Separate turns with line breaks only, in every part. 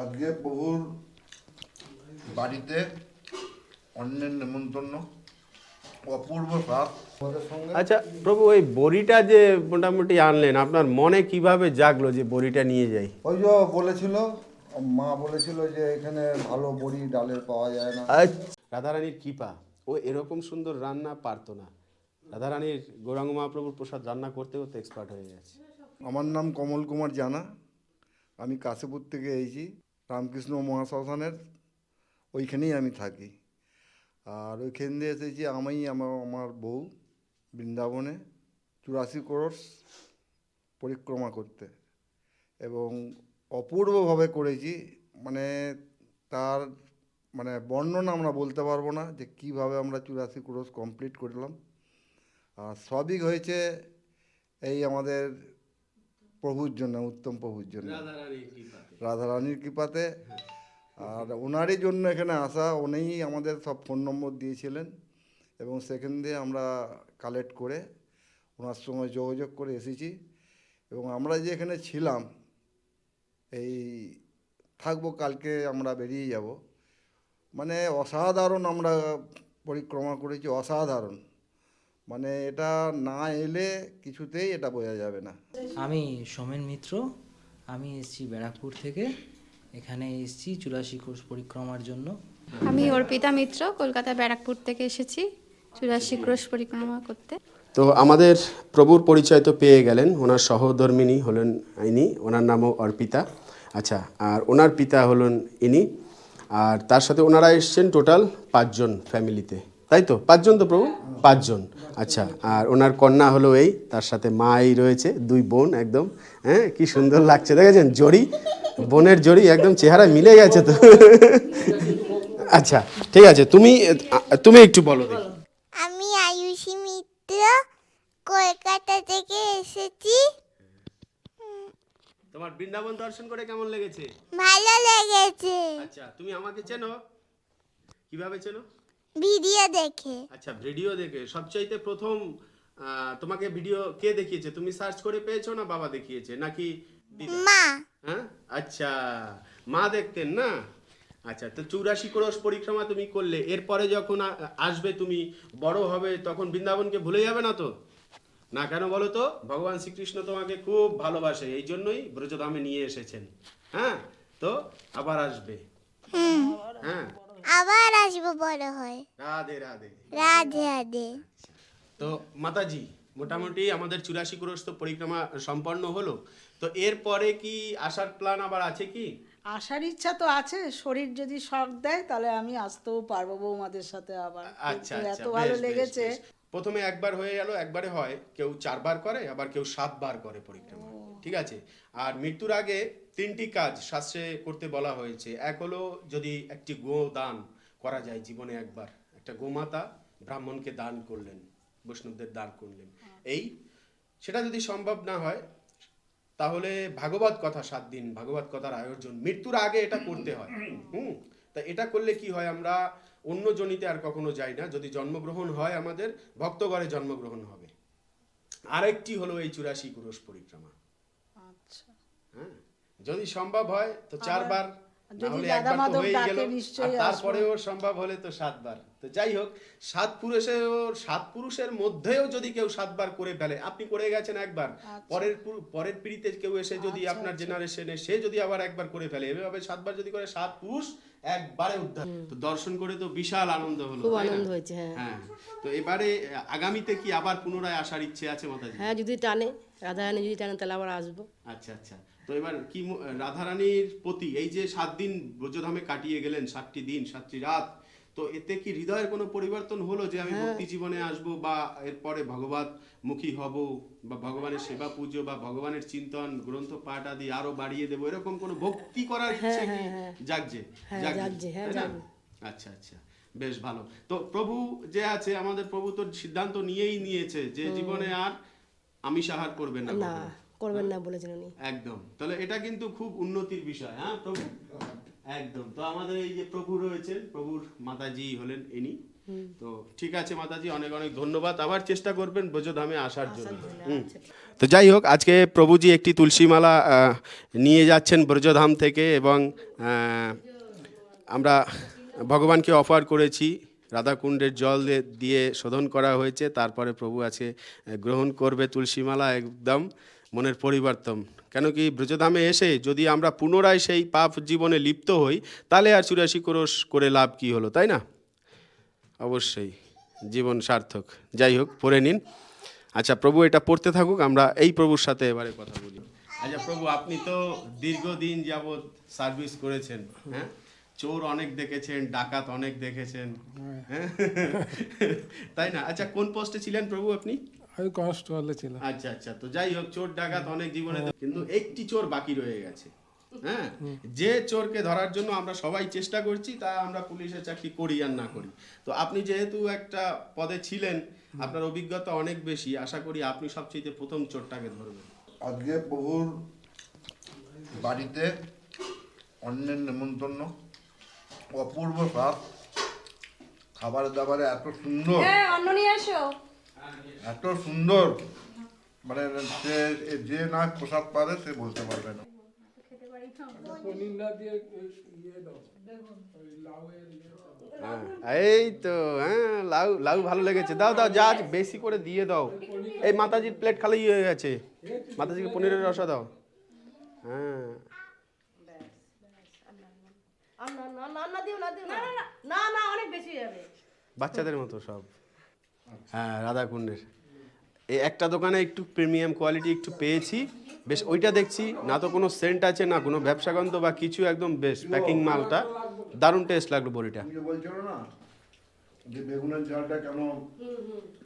আজকে প্রভুর বাড়িতে অন্যের নেমন্তন্ন অপূর্ব স্বাদ
আচ্ছা প্রভু ওই বড়িটা যে মোটামুটি আনলেন আপনার মনে কীভাবে জাগলো যে বড়িটা নিয়ে যাই?
ওই যে বলেছিল মা বলেছিল যে এখানে ভালো বড়ি ডালের পাওয়া যায় না।
রাধারানীর কৃপা ও এরকম সুন্দর রান্না পারতো না। রাধারানীর গৌরাঙ্গ মহাপ্রভুর প্রসাদ রান্না করতে করতে এক্সপার্ট হয়ে গেছে।
আমার নাম কমল কুমার জানা আমি কাশীপুর থেকে এসেছি। রামকৃষ্ণ মহাশ্মশানের ওইখানেই আমি থাকি। আর ওইখান দিয়ে এসেছি আমি, আমার আমার বউ বৃন্দাবনে চুরাশি ক্রোশ পরিক্রমা করতে এবং অপূর্বভাবে করেছি। মানে তার মানে বর্ণনা আমরা বলতে পারব না যে কীভাবে আমরা চুরাশি ক্রোশ কমপ্লিট করলাম। আর সবই হয়েছে এই আমাদের প্রভুর জন্য, উত্তম প্রভুর জন্য।
রাধারানীর কৃপাতে।
আর ওনারই জন্য এখানে আসা, উনিই আমাদের সব ফোন নম্বর দিয়েছিলেন এবং সেখান দিয়ে আমরা কালেক্ট করে ওনার সঙ্গে যোগাযোগ করে এসেছি। এবং আমরা যে এখানে ছিলাম, এই থাকব, কালকে আমরা বেরিয়ে যাব। মানে অসাধারণ আমরা পরিক্রমা করেছি, অসাধারণ। মানে এটা না এলে কিছুতেই এটা বোঝা যাবে না।
আমি সোমেন মিত্র আমি এসেছি ব্যারাকপুর থেকে। এখানে এসেছি চুরাশি কোর্স পরিক্রমার জন্য।
আমি অর্পিতা মিত্র কলকাতা ব্যারাকপুর থেকে এসেছি চুরাশি ক্রোশ পরিক্রমা করতে।
তো আমাদের প্রভুর পরিচয় তো পেয়ে গেলেন। ওনার সহধর্মিনী হলেন ইনি ওনার নামও অর্পিতা। আচ্ছা আর ওনার পিতা হলেন ইনি। আর তার সাথে ওনারা এসছেন টোটাল পাঁচজন ফ্যামিলিতে। তাই তো পাঁচজন তো প্রভু? পাঁচজন। আচ্ছা আর ওনার কন্যা হলো এই তার সাথে মা এই রয়েছে দুই বোন একদম হ্যাঁ কি সুন্দর লাগছে। দেখেছেন? জড়ি বোনের জড়ি একদম চেহারা মিলে গেছে তো। আচ্ছা ঠিক আছে তুমি তুমি একটু বলো দেখি।
আমি আয়ুষী মিত্র কলকাতা থেকে এসেছি।
তোমার বৃন্দাবন দর্শন করে কেমন লেগেছে?
ভালো লেগেছে।
আচ্ছা তুমি আমাকে চেনো? কীভাবে চেনো?
ভিডিও দেখে।
আচ্ছা ভিডিও দেখে। সবচাইতে প্রথম তোমাকে ভিডিও কে দেখিয়েছে? তুমি সার্চ করে পেয়েছ না বাবা দেখিয়েছে? নাকি?
মা।
হ্যাঁ? আচ্ছা মা দেখতেন না? আচ্ছা তো চৌরাশি ক্রোশ পরিক্রমা তুমি করলে। এরপরে যখন আসবে তুমি বড় হবে তখন বৃন্দাবনকে ভুলে যাবে না তো? না কেন বলো তো? ভগবান শ্রীকৃষ্ণ তোমাকে খুব ভালোবাসে এই জন্যই ব্রজধামে নিয়ে এসেছেন। হ্যাঁ? তো আবার আসবে। হ্যাঁ?
আবার আসব বড় হয়।
রাধে রাধে।
রাধে রাধে।
তো মাতাজি মোটামুটি আমাদের চুরাশি ক্রোশ তো পরিক্রমা সম্পন্ন হলো। তো এরপরে কি আসার প্ল্যান আবার আছে কি?
আসার ইচ্ছা তো আছে শরীর যদি শখ দেয় তাহলে আমি আসতেও পারব বৌমাদের সাথে আবার।
আচ্ছা আচ্ছা
এত ভালো লেগেছে।
প্রথমে একবার হয়ে গেল একবারে হয়। কেউ চারবার করে আবার কেউ সাতবার করে পরিক্রমা। ঠিক আছে? আর মৃত্যুর আগে তিনটি কাজ শাস্ত্রে করতে বলা হয়েছে। এক হলো যদি একটি গো দান করা যায় জীবনে একবার। একটা গোমাতা ব্রাহ্মণকে দান করলেন বৈষ্ণবদের দান করলেন। এই সেটা যদি সম্ভব না হয় তাহলে ভাগবত কথা সাত দিন ভাগবত কথার আয়োজন। মৃত্যুর আগে এটা করতে হয়। হুম? তা এটা করলে কি হয় আমরা অন্য জনিতে আর কখনো যাই না। যদি জন্মগ্রহণ হয় আমাদের ভক্তগড়ে জন্মগ্রহণ হবে। আরেকটি হলো এই চুরাশি ক্রোশ পরিক্রমা। হ্যাঁ যদি সম্ভব হয় তো চারবার
যদি দাদা মাধব ডাকে নিশ্চয়ই
তারপরেও সম্ভব হলে তো সাতবার। তো যাই হোক সাত পুরুষের সাত পুরুষের মধ্যেও যদি কেউ সাতবার করে ফেলে আপনি করে গেছেন একবার। পরের পরের পিড়িতে কেউ এসে যদি আপনার জেনারেশনে সে যদি আবার একবার করে ফেলে এভাবে সাতবার যদি করে সাত পুরুষ একবারে উদ্ধার। তো দর্শন করে তো বিশাল আনন্দ হলো
খুব আনন্দ হয়েছে হ্যাঁ।
হ্যাঁ। তো এবারে আগামীতে কি আবার পুনরায় আসার ইচ্ছে আছে মাতাজি?
হ্যাঁ যদি টানে রাধারানী যদি টানে তাহলে আবার আসব।
আচ্ছা আচ্ছা। তো এবার কি রাধারানীর প্রতি এই যে সাত দিন ব্রজধামে কাটিয়ে গেলেন সাতটি দিন সাতটি রাত তো এতে কি হৃদয়ের কোনো পরিবর্তন হলো যে আমি ভক্তি জীবনে আসব বা এরপরে ভগবত মুখী হব বা ভগবানের সেবা পুজো বা ভগবানের চিন্তন গ্রন্থ পাঠ আদি আরও বাড়িয়ে দেবো? এরকম কোনো ভক্তি করার ইচ্ছে কি?
হ্যাঁ, হ্যাঁ,
না?
জাগবে।
আচ্ছা আচ্ছা। বেশ ভালো। তো প্রভু যে আছে আমাদের প্রভু তো সিদ্ধান্ত নিয়েই নিয়েছে যে জীবনে আর আমি সাহার করবে না।
করবেন না বলেছেন উনি।
একদম। তাহলে এটা কিন্তু খুব উন্নতির বিষয় হ্যাঁ প্রভু? একদম। তো আমাদের এই যে প্রভু রয়েছেন প্রভুর মাতাজি হলেন ইনি। তো ঠিক আছে মাতাজি অনেক অনেক ধন্যবাদ। আবার চেষ্টা করবেন ব্রজধামে আসার জন্য। হুম। তো যাই হোক আজকে প্রভুজি একটি তুলসীমালা নিয়ে যাচ্ছেন ব্রজধাম থেকে এবং আমরা ভগবানকে অফার করেছি। রাধাকুণ্ডের জল দিয়ে- শোধন করা হয়েছে। তারপরে প্রভু আছে গ্রহণ করবে তুলসীমালা একদম মনের পরিবর্তন। কেন কি ব্রজধামে এসে যদি আমরা পুনরায় সেই পাপ জীবনে লিপ্ত হই, তাহলে আর চুরাশি ক্রোশ করে লাভ কি হলো, তাই না? অবশ্যই, জীবন সার্থক। যাই হোক, পড়ে নিন। আচ্ছা প্রভু এটা পড়তে থাকুক, আমরা এই প্রভুর সাথে এবারে কথা বলি। আচ্ছা প্রভু, আপনি তো দীর্ঘদিন যাবৎ সার্ভিস করেছেন হ্যাঁ? চোর অনেক দেখেছেন ডাকাত অনেক দেখেছেন। হ্যাঁ? তাই না? আচ্ছা কোন পোস্টে ছিলেন প্রভু আপনি?
আমি কনস্টেবলে ছিলাম।
আচ্ছা আচ্ছা। তো যাই হোক চোর ডাকাত অনেক জীবনে কিন্তু একটি চোর বাকি রয়ে গেছে। হ্যাঁ? যে চোরকে ধরার জন্য আমরা সবাই চেষ্টা করছি তা আমরা পুলিশের চাকরি করি আর না করি। তো আপনি যেহেতু একটা পদে ছিলেন আপনার অভিজ্ঞতা অনেক বেশি। আশা করি আপনি সবচেয়ে প্রথম চোরটাকে ধরবেন।
আজকে প্রভুর বাড়িতে অন্যের নেমন্তন্ন অপূর্ব স্বাদ খাবার দাবারে এত সুন্দর।
অন্য নিয়ে আসো
এত সুন্দর। মানে সে যে না প্রসাদ পারে সে বলতে পারবে না।
পনির না দিয়ে দাও ওই লাউয়ের দাও।
হ্যাঁ। এই তো হ্যাঁ লাউ লাউ ভালো লেগেছে। দাও দাও যা বেশি করে দিয়ে দাও। এই মাতাজির প্লেট খালি হয়ে গেছে। মাতাজিকে পনিরের রসা দাও। হ্যাঁ।
আর না না না না দিও না। দিও না না। না অনেক বেশি যাবে।
বাচ্চাদের মতো সব। হ্যাঁ রাধাকুণ্ডের। এই একটা দোকানে একটু প্রিমিয়াম কোয়ালিটি একটু পেয়েছি। বেশ ওইটা দেখছি না তো কোনো সেন্ট আছে না কোনো ব্যবসাগন্ধ বা কিছু একদম বেশ প্যাকিং মালটা। দারুণ টেস্ট লাগল বড়িটা।
তুমি না? যে বেগুনের ঝালটা কেন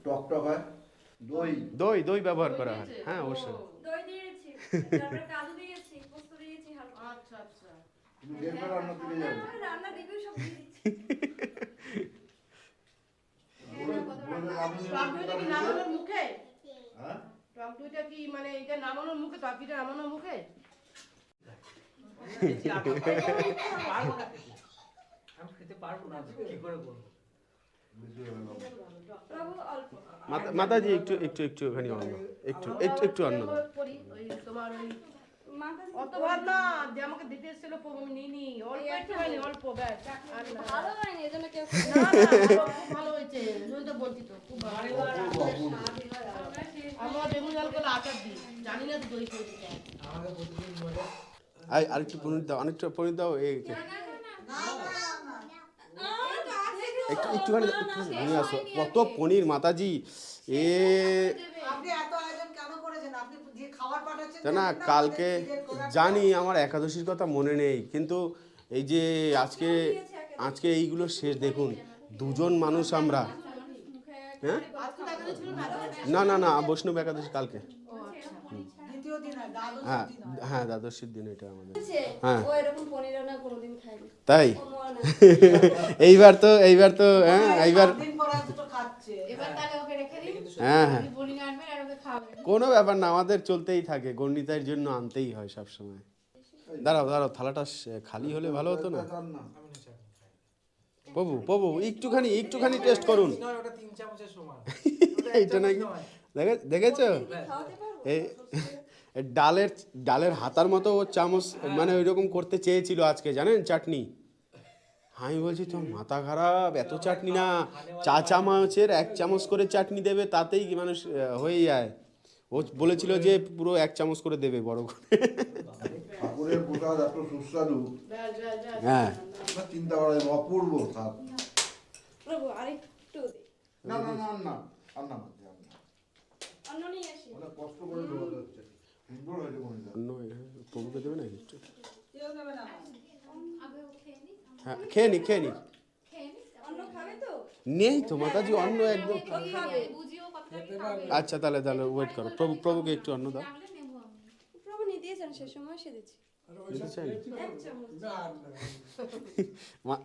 টক টক হয়? দই।
দই দই ব্যবহার করা হয়। হ্যাঁ অবশ্যই।
এটা নামানোর মুখে নামানোর মুখে
মাতাজি একটু একটু একটু একটু একটু
ওই
মাথা
অত ভাত না যে আমাকে দিতে এসেছিল আমি নিইনি। অল্প একটুখানি অল্প ব্যাস। আর না।
ভালো হয়নি এজন্য কেউ
না, না, ভালো, খুব ভালো হয়েছে ওই তো বলছি তো খুব ভালো আমরা বেগুন জল করে আচার দিই জানি না দই করেছি
আর আরেকটু পনির দাও অনেকটা পনির দাও এই একটু একটুখানি একটুখানি নিয়ে আসো কত পনির মাতাজি। এ
আপনি এত আয়োজন কেন করেছেন আপনি যে খাবার পাঠাচ্ছেন
তা না কালকে জানি আমার একাদশীর কথা মনে নেই কিন্তু এই যে আজকে আজকে এইগুলো শেষ দেখুন দুজন মানুষ আমরা হ্যাঁ? না না না বৈষ্ণব একাদশী কালকে।
হয়
হ্যাঁ দ্বাদশীর দিন এটা আমাদের। হ্যাঁ। তাই? এইবার তো এইবার তো হ্যাঁ এইবার হ্যাঁ হ্যাঁ। কোনো ব্যাপার না আমাদের চলতেই থাকে গণ্ডিতার জন্য আনতেই হয় সব সময় দাঁড়াও দাঁড়াও থালাটা খালি হলে ভালো হতো না? প্রভু প্রভু একটুখানি একটুখানি টেস্ট করুন। এইটা নাকি? দেখেছ? দেখেছ এই ডালের ডালের হাতার মতো ও চামচ মানে ওই রকম করতে চেয়েছিল আজকে জানেন চাটনি? আমি বলছি তো মাথা খারাপ এত চাটনি না। চা চামচের এক চামচ করে চাটনি দেবে তাতেই কি মানুষ হয়ে যায়? ও বলেছিল যে পুরো এক চামচ করে দেবে বড় করে। হ্যাঁ।
চিন্তা করা অপূর্ব না না না না
প্রভুকে দেবে না একটু
আগে ও খেয়ে নিই
হ্যাঁ খেয়ে নি খেয়ে নি।
নিই তো
নেই তো মাতাজি অন্য একদম। আচ্ছা তাহলে তাহলে ওয়েট করো। প্রভু প্রভুকে একটু অন্ন দাও।
প্রভু নিয়ে দিয়েছেন সে সময় দিচ্ছি।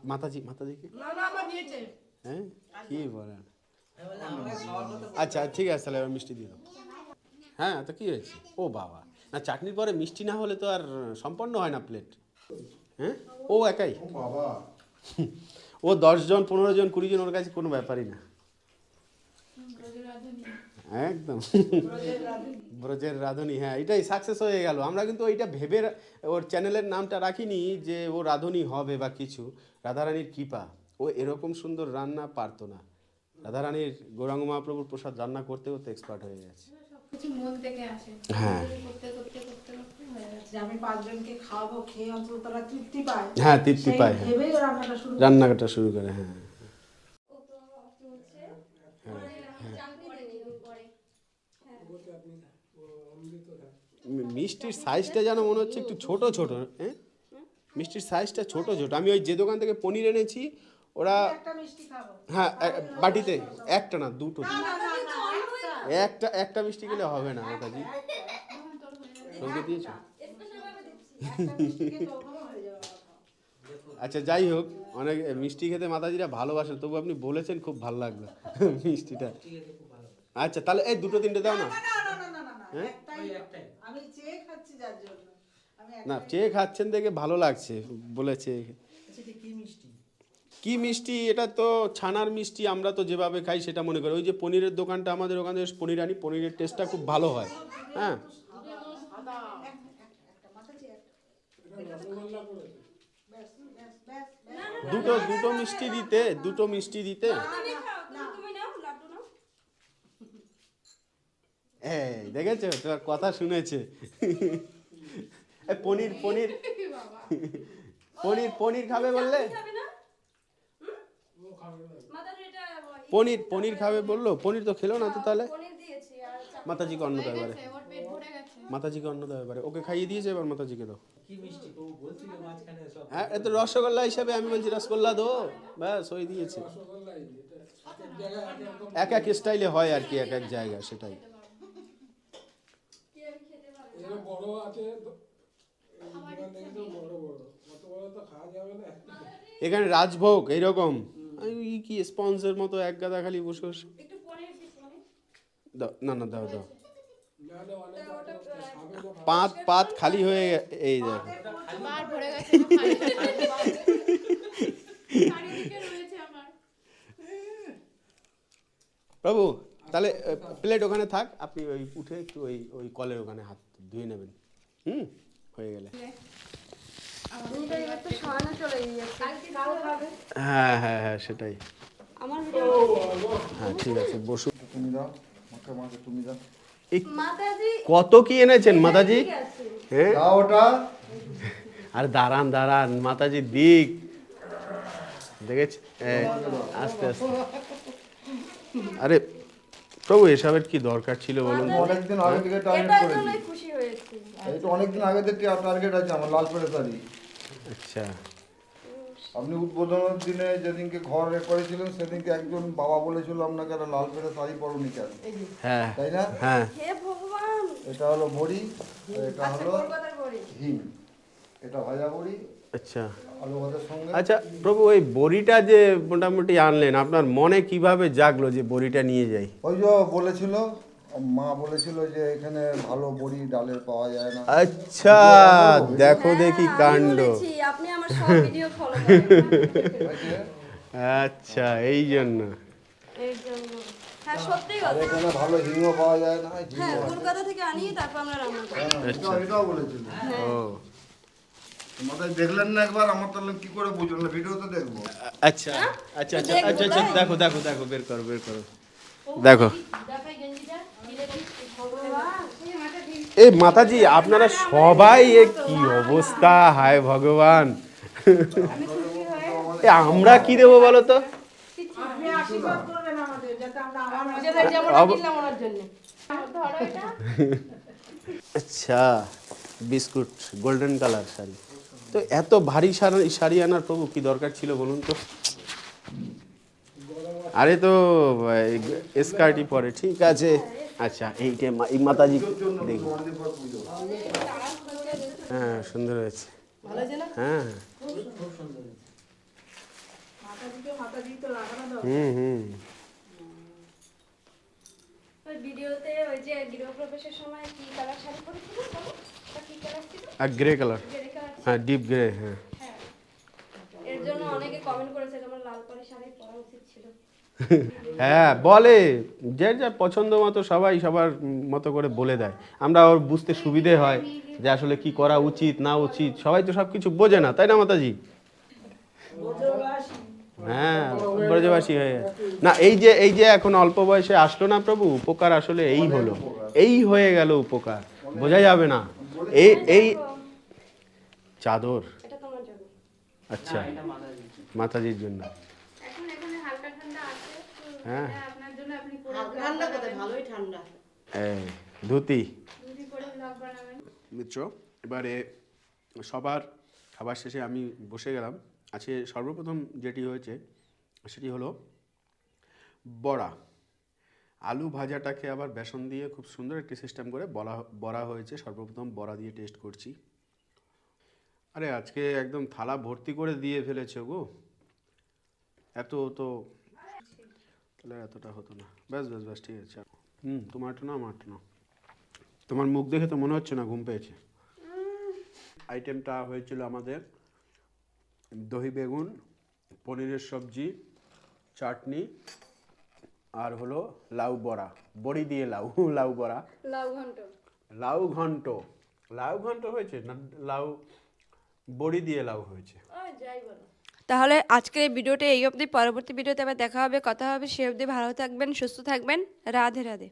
মাতাজি হ্যাঁ? কি বলেন আচ্ছা ঠিক আছে তাহলে এবার মিষ্টি দিয়ে দাও। হ্যাঁ তো কি হয়েছে? ও বাবা। না চাটনির পরে মিষ্টি না হলে তো আর সম্পন্ন হয় না প্লেট হ্যাঁ? ও একাই?
ও
দশজন পনেরো জন কুড়ি জন ওর কাছে কোনো ব্যাপারই না। একদম। ব্রজের রাধুনি হ্যাঁ এটাই সাকসেস হয়ে গেল। আমরা কিন্তু ওইটা ভেবে ওর চ্যানেলের নামটা রাখিনি যে ও রাধুনি হবে বা কিছু। রাধারানীর কৃপা। ও এরকম সুন্দর রান্না পারতো না। রাধারানীর গৌরাঙ্গ মহাপ্রভুর প্রসাদ রান্না করতে করতে এক্সপার্ট হয়ে গেছে। হ্যাঁ।
করতে করতে করতে করতে হয়ে
তৃপ্তি পায়।
হ্যাঁ হ্যাঁ।
রান্নাটা শুরু করে।
শুরু হ্যাঁ। মি- মিষ্টির সাইজটা যেন মনে হচ্ছে একটু ছোট ছোট হ্যাঁ? মিষ্টির সাইজটা ছোট ছোট। আমি ওই যে দোকান থেকে পনির এনেছি ওরা
একটা মিষ্টি খাব।
হ্যাঁ বাটিতে একটা না দুটো একটা একটা মিষ্টি খেলে হবে না মাতাজি সঙ্গে দিয়েছ? আচ্ছা যাই হোক অনেক মিষ্টি খেতে মাতাজিরা ভালোবাসেন তবু আপনি বলেছেন খুব ভালো লাগল মিষ্টিটা। আচ্ছা তাহলে এই দুটো তিনটে দাও না।
না না না না না
হ্যাঁ?
একটাই আমি চেয়ে খাচ্ছি যার জন্য। আমি
না চেয়ে খাচ্ছেন দেখে ভালো লাগছে বলেছে। কি মিষ্টি? এটা তো ছানার মিষ্টি আমরা তো যেভাবে খাই সেটা মনে করি। ওই যে পনিরের দোকানটা আমাদের ওখানে পনির আনি পনিরের টেস্টটা খুব ভালো হয়। হ্যাঁ? দুটো দুটো মিষ্টি দিতে দুটো মিষ্টি দিতে। এই দেখেছ? তোর কথা শুনেছে। পনির পনির। পনির পনির খাবে বললে? পনির পনির খাবে বলল? পনির তো খেলো না তো তাহলে? মাতাজিকে অন্ন দাও এবারে।
ওর পেট ভরে গেছে।
মাতাজিকে অন্ন দাও এবারে। ওকে খাইয়ে দিয়েছে এবার মাতাজিকে দাও।
কি মিষ্টি? প্রভু বলছিল মাঝখানে সব
হ্যাঁ এ তো রসগোল্লা হিসাবে আমি বলছি রসগোল্লা দো। ব্যাস ওই দিয়েছে।
এক এক
স্টাইলে হয় আর কি এক এক জায়গায় সেটাই।
বড় আছে
এখানে রাজভোগ এইরকম। এই কি স্পঞ্জের মতো এক গাদা খালি বসে বসে। দাও না না দাও দাও। পাত পাত খালি হয়ে গে- এই দেখো প্রভু তাহলে প্লেট ওখানে থাক। আপনি ওই উঠে একটু ওই ওই কলের ওখানে হাত ধুয়ে নেবেন। হুম? হয়ে গেলে। হ্যাঁ হ্যাঁ হ্যাঁ সেটাই। হ্যাঁ ঠিক আছে বসুন
তুমি দাও তুমি দাও
কত কি এনেছেন মাতাজি? হ্যাঁ
ওটা।
আর দাঁড়ান দাঁড়ান মাতাজি দিক। দেখেছ? আস্তে আস্তে। আরে প্রভু এসবের কি দরকার ছিল বলুন?
অনেকদিন আগে থেকে টার্গেট করেছি। এটা অনেকদিন আগে থেকে টার্গেট আছে আমার লাল পেড়ে শাড়ি।
আচ্ছা।
আপনি উদ্বোধনের দিনে যেদিনকে ঘর এ করেছিলেন সেদিনকে একজন বাবা বলেছিল আপনাকে একটা লাল পেড়ে শাড়ি পরনি কেন?
হ্যাঁ।
তাই না?
হ্যাঁ।
এটা হলো বড়ি এটা হলো হিম। এটা ভাজা বড়ি
আচ্ছা।
সঙ্গে।
আচ্ছা প্রভু ওই বড়িটা যে মোটামুটি আনলেন আপনার মনে কীভাবে জাগলো যে বড়িটা নিয়ে যাই?
ওই যে বলেছিল মা বলেছিল যে এখানে ভালো বড়ি ডালের পাওয়া যায় না।
আচ্ছা দেখো দেখি কাণ্ড।
আপনি আমার সব ভিডিও ফলো করেন।
আচ্ছা এই জন্য।
এই জন্য। হ্যাঁ সত্যি
আর
কথা
এখানে ভালো হিংও পাওয়া যায় না হিং
হ্যাঁ কলকাতা থেকে আনি তারপর আমরা রান্না করি।
এটাও এটাও বলেছিল।
ও।
মাথায় দেখলেন না একবার? আমার তাহলে কি করে বুঝলেন না ভিডিওতে দেখব।
আচ্ছা আচ্ছা আচ্ছা আচ্ছা আচ্ছা দেখো দেখো দেখো বের করো বের করো। দেখো
দেখাই গেঞ্জিটা কিনে দিই
এই মাতাজি, আপনারা সবাই এ কি অবস্থা? হায় ভগবান। আমরা কি দেবো বলো তো? আচ্ছা বিস্কুট গোল্ডেন কালার শাড়ি। তো এত ভারী শাড়ি আনার প্রভু কি দরকার ছিল বলুন তো? আরে তো স্কার্টই পরে, ঠিক আছে। আচ্ছা এইটা মা- এই মাতাজি দেখি। হ্যাঁ সুন্দর হয়েছে। হ্যাঁ। হুম হুম।
ভিডিওতে ওই যে গৃহপ্রবেশের সময় কি কালার শাড়ি পরেছিল? কি কালার ছিল?
আর গ্রে কালার হ্যাঁ ডিপ গ্রে হ্যাঁ।
এর জন্য অনেকে কমেন্ট করেছে আমার লাল পরে শাড়ি পরা উচিত ছিল।
হ্যাঁ বলে। যে যা পছন্দ মতো সবাই সবার মতো করে বলে দেয়। আমরা ওর বুঝতে সুবিধে হয় যে আসলে কি করা উচিত না উচিত। সবাই তো সব কিছু বোঝে না তাই না মাতাজি? হ্যাঁ ব্রজবাসী হয়ে গেছে। না এই যে এই যে এখন অল্প বয়সে আসলো না প্রভু উপকার আসলে এই হলো। এই হয়ে গেল উপকার বোঝা যাবে না। এই এই চাদর। আচ্ছা মাতাজির জন্য
এখন এখানে হালকা ঠান্ডা আছে তো
হ্যাঁ।
ঠান্ডা ভালোই ঠান্ডা।
এই ধুতি। মিত্র এবারে সবার খাবার শেষে আমি বসে গেলাম। আজকে সর্বপ্রথম যেটি হয়েছে সেটি হলো বড়া। আলু ভাজাটাকে আবার বেসন দিয়ে খুব সুন্দর একটি সিস্টেম করে বলা বড়া হয়েছে। সর্বপ্রথম বড়া দিয়ে টেস্ট করছি। আরে আজকে একদম থালা ভর্তি করে দিয়ে ফেলেছে গো। এত তো তাহলে এতটা হতো না। ব্যাস ব্যাস ব্যাস ঠিক আছে। হুম। তোমারটা না আমারটা না। তোমার মুখ দেখে তো মনে হচ্ছে না ঘুম পেয়েছে? আইটেমটা হয়েছিল আমাদের দহি বেগুন পনিরের সবজি চাটনি আর হলো লাউ বড়া। বড়ি দিয়ে লাউ লাউ বড়া।
লাউ ঘন্ট।
লাউ ঘন্ট। লাউ ঘন্ট হয়েছে না লাউ বড়ি দিয়ে লাউ হয়েছে?
যাই বলো।
তাহলে আজকের এই ভিডিওটা এই অবধি। পরবর্তী ভিডিওতে আবার দেখা হবে, কথা হবে। সে অবধি ভালো থাকবেন, সুস্থ থাকবেন। রাধে রাধে।